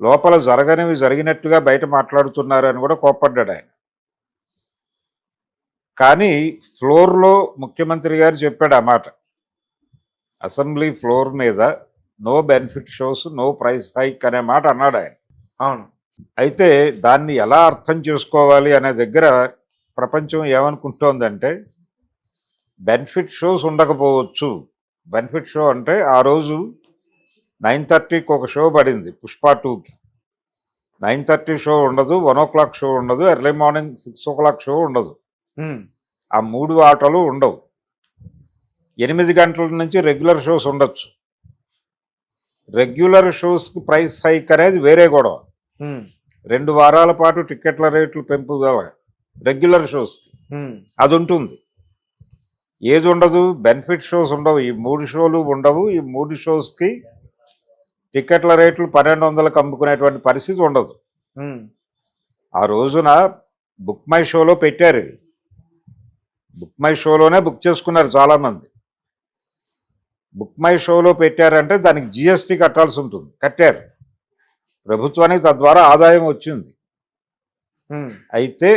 లోపల జరగనివి జరిగినట్టుగా బయట మాట్లాడుతున్నారు అని కూడా కోప్పడ్డాడు ఆయన. కానీ ఫ్లోర్లో ముఖ్యమంత్రి గారు చెప్పాడు ఆ మాట. అసెంబ్లీ ఫ్లోర్ మీద no benefit shows no price hike అనే మాట అన్నాడు ఆయన. అవును. అయితే దాన్ని ఎలా అర్థం చేసుకోవాలి అనే దగ్గర ప్రపంచం ఏమనుకుంటోందంటే బెనిఫిట్ షోస్ ఉండకపోవచ్చు. బెనిఫిట్ షో అంటే ఆ రోజు నైన్ థర్టీకి ఒక షో పడింది పుష్ప టూకి. నైన్ థర్టీ షో ఉండదు వన్ ఓ క్లాక్ షో ఉండదు early morning six o'clock show ఉండదు. ఆ మూడు ఆటలు ఉండవు. ఎనిమిది గంటల నుంచి రెగ్యులర్ షోస్ ఉండొచ్చు. రెగ్యులర్ షోస్కి ప్రైస్ హైక్ అనేది వేరే గొడవ. రెండు వారాల పాటు టికెట్ల రేట్లు పెంపుదల రెగ్యులర్ షోస్కి. అది ఉంటుంది. ఏది ఉండదు బెనిఫిట్ షోస్ ఉండవు. ఈ మూడు షోలు ఉండవు ఈ మూడు షోస్కి టికెట్ల రేట్లు పన్నెండు వందలకు అమ్ముకునేటువంటి పరిస్థితి ఉండదు. ఆ రోజున బుక్ మై షోలో పెట్టారు. ఇది బుక్ మై షోలోనే బుక్ చేసుకున్నారు చాలామంది. బుక్ మై షోలో పెట్టారంటే దానికి జిఎస్టీ కట్టాల్సి ఉంటుంది. కట్టారు. ప్రభుత్వానికి తద్వారా ఆదాయం వచ్చింది. అయితే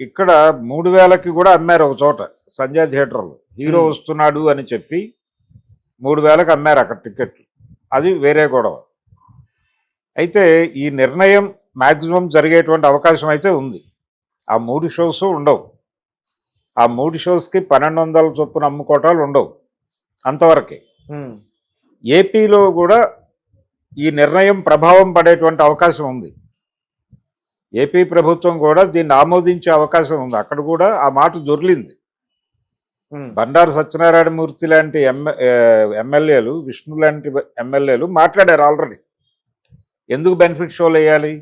ఇక్కడ మూడు వేలకి కూడా అమ్మారు ఒక చోట సంజయ్ థియేటర్లో. హీరో. వస్తున్నాడు అని చెప్పి మూడు వేలకు అమ్మారు అక్కడ టికెట్లు. అది వేరే గొడవ. అయితే ఈ నిర్ణయం మ్యాక్సిమం జరిగేటువంటి అవకాశం అయితే ఉంది. ఆ మూడు షోస్ ఉండవు. ఆ మూడు షోస్కి పన్నెండు వందల చొప్పున అమ్ముకోవటాలు ఉండవు. అంతవరకే. ఏపీలో కూడా ఈ నిర్ణయం ప్రభావం పడేటువంటి అవకాశం ఉంది. ఏపీ ప్రభుత్వం కూడా దీన్ని ఆమోదించే అవకాశం ఉంది. అక్కడ కూడా ఆ మాట దొర్లింది ఉమ్, బండారు సత్యనారాయణ మూర్తి లాంటి ఎమ్మె ఎమ్మెల్యేలు విష్ణు లాంటి ఎమ్మెల్యేలు మాట్లాడారు ఆల్రెడీ. ఎందుకు బెనిఫిట్ షోలు వేయాలి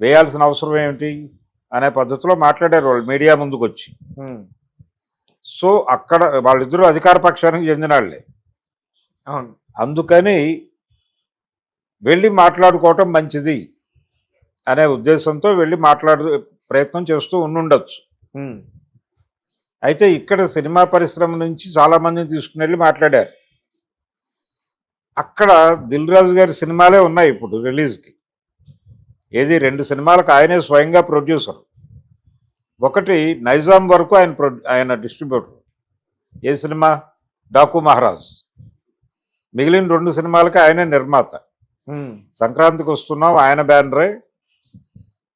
వేయాల్సిన అవసరం ఏమిటి? అనే పద్ధతిలో మాట్లాడారు వాళ్ళు మీడియా ముందుకు వచ్చి సో అక్కడ వాళ్ళిద్దరూ అధికార పక్షానికి చెందిన వాళ్ళే. అవును. అందుకని వెళ్ళి మాట్లాడుకోవటం మంచిది అనే ఉద్దేశంతో వెళ్ళి మాట్లాడు ప్రయత్నం చేస్తూ ఉండుండొచ్చు. అయితే ఇక్కడ సినిమా పరిశ్రమ నుంచి చాలా మందిని తీసుకుని వెళ్ళి మాట్లాడారు. అక్కడ దిల్ రాజు గారి సినిమాలే ఉన్నాయి ఇప్పుడు రిలీజ్కి. ఏది రెండు సినిమాలకు ఆయనే స్వయంగా ప్రొడ్యూసర్. ఒకటి నైజాం వరకు ఆయన ఆయన డిస్ట్రిబ్యూటర్. ఏ సినిమా? డాకు మహారాజ్. మిగిలిన రెండు సినిమాలకి ఆయనే నిర్మాత. సంక్రాంతికి వస్తున్నాం ఆయన బ్యానరే.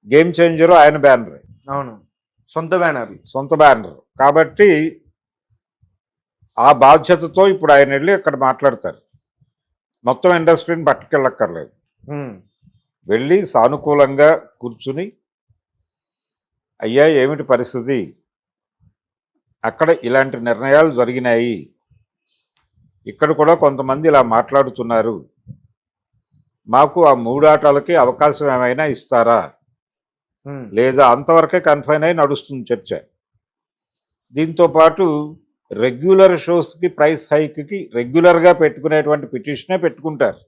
గేమ్ చేంజరు ఆయన బ్యానరే. అవును. సొంత బ్యానర్లు. సొంత బ్యానర్. కాబట్టి ఆ బాధ్యతతో ఇప్పుడు ఆయన వెళ్ళి అక్కడ మాట్లాడతారు. మొత్తం ఇండస్ట్రీని పట్టుకెళ్ళక్కర్లేదు. వెళ్ళి సానుకూలంగా కూర్చుని అయ్యా ఏమిటి పరిస్థితి? అక్కడ ఇలాంటి నిర్ణయాలు జరిగినాయి. ఇక్కడ కూడా కొంతమంది ఇలా మాట్లాడుతున్నారు. మాకు ఆ మూడాటాలకి అవకాశం ఏమైనా ఇస్తారా? లేదా అంతవరకే కన్ఫైన్ అయి నడుస్తుంది చర్చ. దీంతో పాటు రెగ్యులర్ షోస్కి ప్రైస్ హైక్కి రెగ్యులర్గా పెట్టుకునేటువంటి పిటిషనే పెట్టుకుంటారు.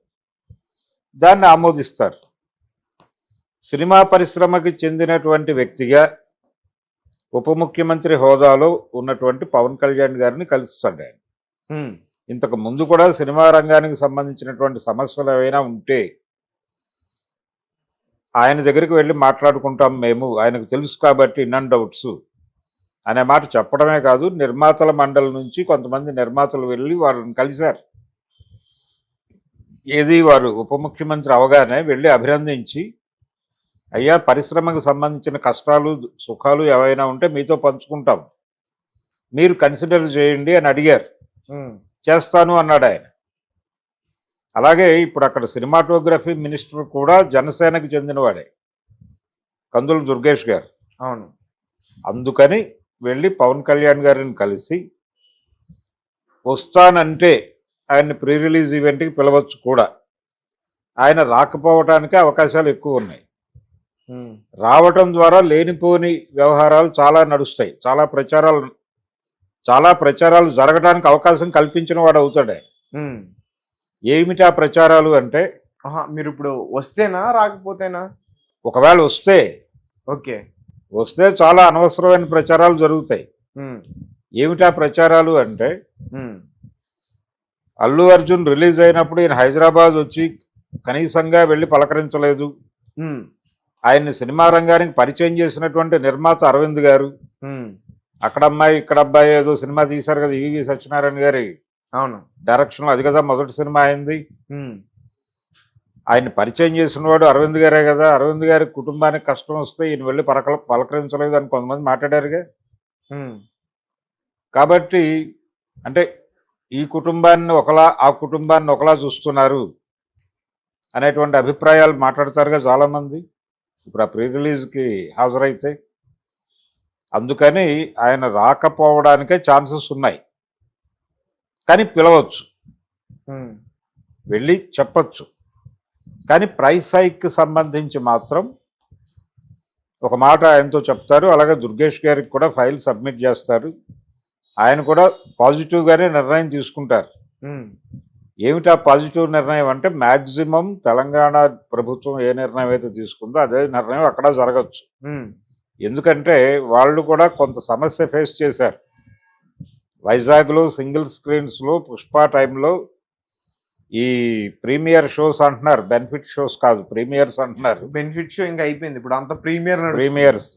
దాన్ని ఆమోదిస్తారు. సినిమా పరిశ్రమకి చెందినటువంటి వ్యక్తిగా ఉప ముఖ్యమంత్రి హోదాలో ఉన్నటువంటి పవన్ కళ్యాణ్ గారిని కలుస్తాడు ఆయన. ఇంతకు ముందు కూడా సినిమా రంగానికి సంబంధించినటువంటి సమస్యలు ఏవైనా ఉంటే ఆయన దగ్గరికి వెళ్ళి మాట్లాడుకుంటాం మేము ఆయనకు తెలుసు కాబట్టి ఇన్ డౌట్స్ అనే మాట చెప్పడమే కాదు నిర్మాతల మండలి నుంచి కొంతమంది నిర్మాతలు వెళ్ళి వారిని కలిశారు. ఏది వారు ఉప ముఖ్యమంత్రి అవగానే వెళ్ళి అభినందించి అయ్యా పరిశ్రమకు సంబంధించిన కష్టాలు సుఖాలు ఏవైనా ఉంటే మీతో పంచుకుంటాం. మీరు కన్సిడర్ చేయండి అని అడిగారు. చేస్తాను అన్నాడు ఆయన. అలాగే ఇప్పుడు అక్కడ సినిమాటోగ్రఫీ మినిస్టర్ కూడా జనసేనకు చెందినవాడే కందుల దుర్గేష్ గారు. అవును. అందుకని వెళ్ళి పవన్ కళ్యాణ్ గారిని కలిసి వస్తానంటే ఆయన్ని ప్రీ రిలీజ్ ఈవెంట్కి పిలవచ్చు కూడా. ఆయన రాకపోవటానికి అవకాశాలు ఎక్కువ ఉన్నాయి. రావటం ద్వారా లేనిపోని వ్యవహారాలు చాలా నడుస్తాయి. చాలా ప్రచారాలు చాలా ప్రచారాలు జరగడానికి అవకాశం కల్పించిన వాడు అవుతాడు. ఏమిటి ఆ ప్రచారాలు అంటే మీరు ఇప్పుడు వస్తేనా రాకపోతేనా? ఒకవేళ వస్తే ఓకే. వస్తే చాలా అనవసరమైన ప్రచారాలు జరుగుతాయి. ఏమిటి ప్రచారాలు అంటే అల్లు అర్జున్ రిలీజ్ అయినప్పుడు ఈయన హైదరాబాద్ వచ్చి కనీసంగా వెళ్ళి పలకరించలేదు. ఆయన్ని సినిమా రంగానికి పరిచయం చేసినటువంటి నిర్మాత అరవింద్ గారు. అక్కడ అమ్మాయి ఇక్కడ అబ్బాయి ఏదో సినిమా తీశారు కదా ఈవి సత్యనారాయణ గారి అవును. డైరెక్షన్ అది కదా మొదటి సినిమా అయింది. ఆయన పరిచయం చేసిన వాడు అరవింద్ గారే కదా. అరవింద్ గారి కుటుంబానికి కష్టం వస్తే ఈయన వెళ్ళి పలకల పలకరించలేదు అని కొంతమంది మాట్లాడారుగా. కాబట్టి అంటే ఈ కుటుంబాన్ని ఒకలా ఆ కుటుంబాన్ని ఒకలా చూస్తున్నారు అనేటువంటి అభిప్రాయాలు మాట్లాడతారుగా చాలామంది. ఇప్పుడు ఆ ప్రీ రిలీజ్కి హాజరైతే అందుకని ఆయన రాకపోవడానికే ఛాన్సెస్ ఉన్నాయి. కానీ పిలవచ్చు. వెళ్ళి చెప్పచ్చు. కానీ ప్రైస్ హైక్కి సంబంధించి మాత్రం ఒక మాట ఆయనతో చెప్తారు. అలాగే దుర్గేష్ గారికి కూడా ఫైల్ సబ్మిట్ చేస్తారు. ఆయన కూడా పాజిటివ్గానే నిర్ణయం తీసుకుంటారు. ఏమిటా పాజిటివ్ నిర్ణయం అంటే మ్యాక్సిమం తెలంగాణ ప్రభుత్వం ఏ నిర్ణయం అయితే తీసుకుందో అదే నిర్ణయం అక్కడ జరగచ్చు. ఎందుకంటే వాళ్ళు కూడా కొంత సమస్య ఫేస్ చేశారు. వైజాగ్లో సింగిల్ స్క్రీన్స్లో పుష్ప టైంలో ఈ ప్రీమియర్ షోస్ అంటున్నారు బెనిఫిట్ షోస్ కాదు ప్రీమియర్స్ అంటున్నారు. బెనిఫిట్ షో ఇంకా అయిపోయింది ఇప్పుడు అంత ప్రీమియర్ ప్రీమియర్స్.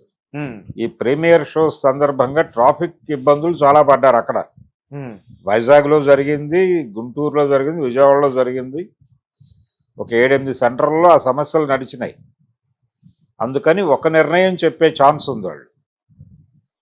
ఈ ప్రీమియర్ షోస్ సందర్భంగా ట్రాఫిక్ ఇబ్బందులు చాలా పడ్డారు అక్కడ. వైజాగ్లో జరిగింది గుంటూరులో జరిగింది విజయవాడలో జరిగింది. ఒక ఏడెనిమిది సెంటర్లో ఆ సమస్యలు నడిచినాయి. అందుకని ఒక నిర్ణయం చెప్పే ఛాన్స్ ఉంది వాళ్ళు.